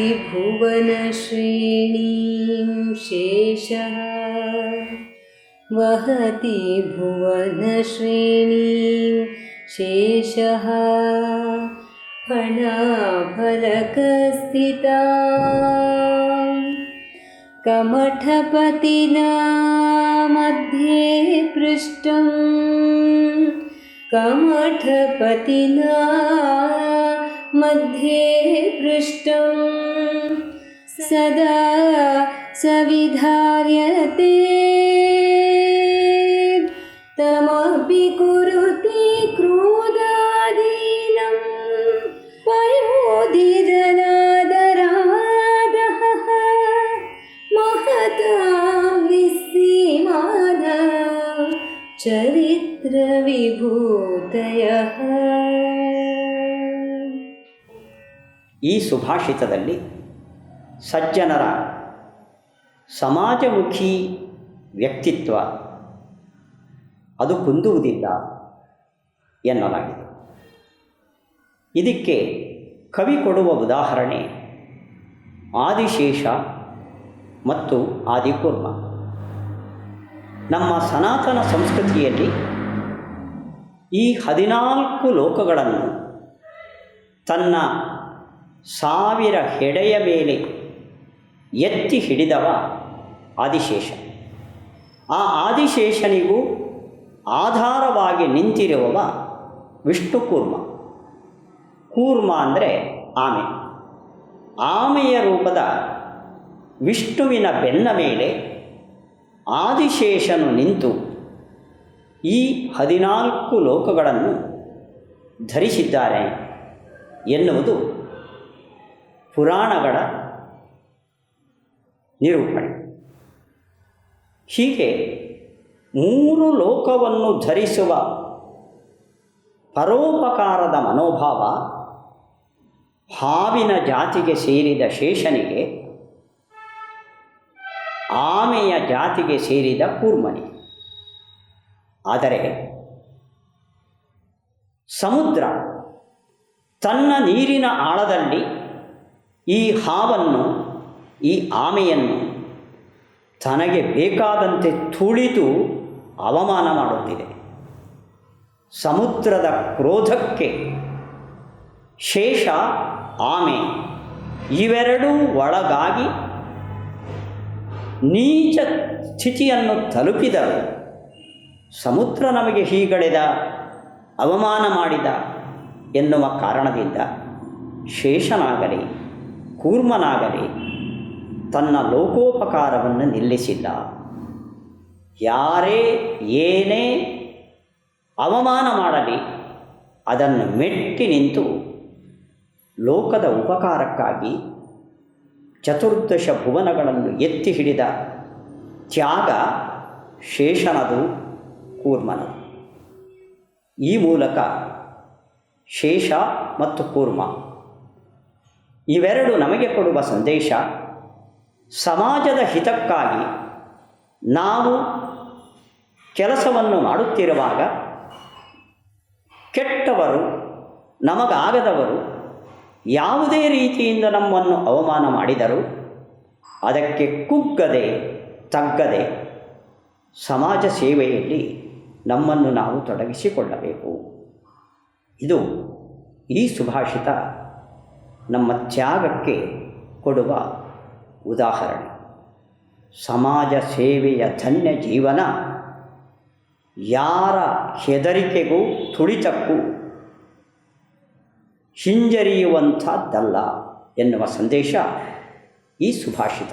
वहति भुवनश्रेणीं शेषः। वहति भुवनश्रेणीं शेषः। फलाफलकस्थिता कमठपतिना मध्ये पृष्ठं कमठपतिना मध्ये पृष्ठं सदा सविधार्यते। तमपि कुरुते क्रोधादीनं। पयोधिरनादरादः महतां विसीमाद चरित्रविभूतयः ಈ ಸುಭಾಷಿತದಲ್ಲಿ ಸಜ್ಜನರ ಸಮಾಜಮುಖಿ ವ್ಯಕ್ತಿತ್ವ ಅದು ಕುಂದುವುದಿಲ್ಲ ಎನ್ನಲಾಗಿದೆ. ಇದಕ್ಕೆ ಕವಿ ಕೊಡುವ ಉದಾಹರಣೆ ಆದಿಶೇಷ ಮತ್ತು ಆದಿಕೂರ್ಮ. ನಮ್ಮ ಸನಾತನ ಸಂಸ್ಕೃತಿಯಲ್ಲಿ ಈ ಹದಿನಾಲ್ಕು ಲೋಕಗಳನ್ನು ತನ್ನ ಸಾವಿರ ಹೆಡೆಯ ಮೇಲೆ ಎತ್ತಿ ಹಿಡಿದವ ಆದಿಶೇಷ. ಆ ಆದಿಶೇಷನಿಗೂ ಆಧಾರವಾಗಿ ನಿಂತಿರುವವ ವಿಷ್ಣು ಕೂರ್ಮ. ಕೂರ್ಮ ಅಂದರೆ ಆಮೆ. ಆಮೆಯ ರೂಪದ ವಿಷ್ಣುವಿನ ಬೆನ್ನ ಮೇಲೆ ಆದಿಶೇಷನು ನಿಂತು ಈ ಹದಿನಾಲ್ಕು ಲೋಕಗಳನ್ನು ಧರಿಸಿದ್ದಾರೆ ಎನ್ನುವುದು ಪುರಾಣಗಳ ನಿರೂಪಣೆ. ಹೀಗೆ ಮೂರು ಲೋಕವನ್ನು ಧರಿಸುವ ಪರೋಪಕಾರದ ಮನೋಭಾವ ಹಾವಿನ ಜಾತಿಗೆ ಸೇರಿದ ಶೇಷನಿಗೆ, ಆಮೆಯ ಜಾತಿಗೆ ಸೇರಿದ ಕೂರ್ಮನಿ ಆದರೆ ಸಮುದ್ರ ತನ್ನ ನೀರಿನ ಆಳದಲ್ಲಿ ಈ ಹಾವನ್ನು, ಈ ಆಮೆಯನ್ನು ತನಗೆ ಬೇಕಾದಂತೆ ತುಳಿದು ಅವಮಾನ ಮಾಡುತ್ತಿದೆ ಸಮುದ್ರದ ಕ್ರೋಧಕ್ಕೆ ಶೇಷ, ಆಮೆ ಇವೆರಡೂ ಒಳಗಾಗಿ ನೀಚ ಸ್ಥಿತಿಯನ್ನು ತಲುಪಿದರು. ಸಮುದ್ರ ನಮಗೆ ಹೀಗಳೆದ, ಅವಮಾನ ಮಾಡಿದ ಎನ್ನುವ ಕಾರಣದಿಂದ ಶೇಷನಾಗಲಿ ಕೂರ್ಮನಾಗಲಿ ತನ್ನ ಲೋಕೋಪಕಾರವನ್ನು ನಿಲ್ಲಿಸಿಲ್ಲ. ಯಾರೇ ಏನೇ ಅವಮಾನ ಮಾಡಲಿ, ಅದನ್ನು ಮೆಟ್ಟಿ ನಿಂತು ಲೋಕದ ಉಪಕಾರಕ್ಕಾಗಿ ಚತುರ್ದಶ ಭುವನಗಳನ್ನು ಎತ್ತಿ ಹಿಡಿದ ತ್ಯಾಗ ಶೇಷನದು ಕೂರ್ಮನದು ಈ ಮೂಲಕ ಶೇಷ ಮತ್ತು ಕೂರ್ಮ ಇವೆರಡು ನಮಗೆ ಕೊಡುವ ಸಂದೇಶ, ಸಮಾಜದ ಹಿತಕ್ಕಾಗಿ ನಾವು ಕೆಲಸವನ್ನು ಮಾಡುತ್ತಿರುವಾಗ ಕೆಟ್ಟವರು, ನಮಗಾಗದವರು ಯಾವುದೇ ರೀತಿಯಿಂದ ನಮ್ಮನ್ನು ಅವಮಾನ ಮಾಡಿದರೂ ಅದಕ್ಕೆ ಕುಗ್ಗದೆ, ತಗ್ಗದೆ ಸಮಾಜ ಸೇವೆಯಲ್ಲಿ ನಮ್ಮನ್ನು ನಾವು ತೊಡಗಿಸಿಕೊಳ್ಳಬೇಕು. ಇದು ಈ ಸುಭಾಷಿತ ನಮ್ಮ ತ್ಯಾಗಕ್ಕೆ ಕೊಡುವ ಉದಾಹರಣೆ. ಸಮಾಜ ಸೇವೆಯ ಧನ್ಯ ಜೀವನ, ಯಾರ ಹೆದರಿಕೆಗೂ ತುಳಿತಕ್ಕೂ ಹಿಂಜರಿಯುವಂಥದ್ದಲ್ಲ ಎನ್ನುವ ಸಂದೇಶ ಈ ಸುಭಾಷಿತ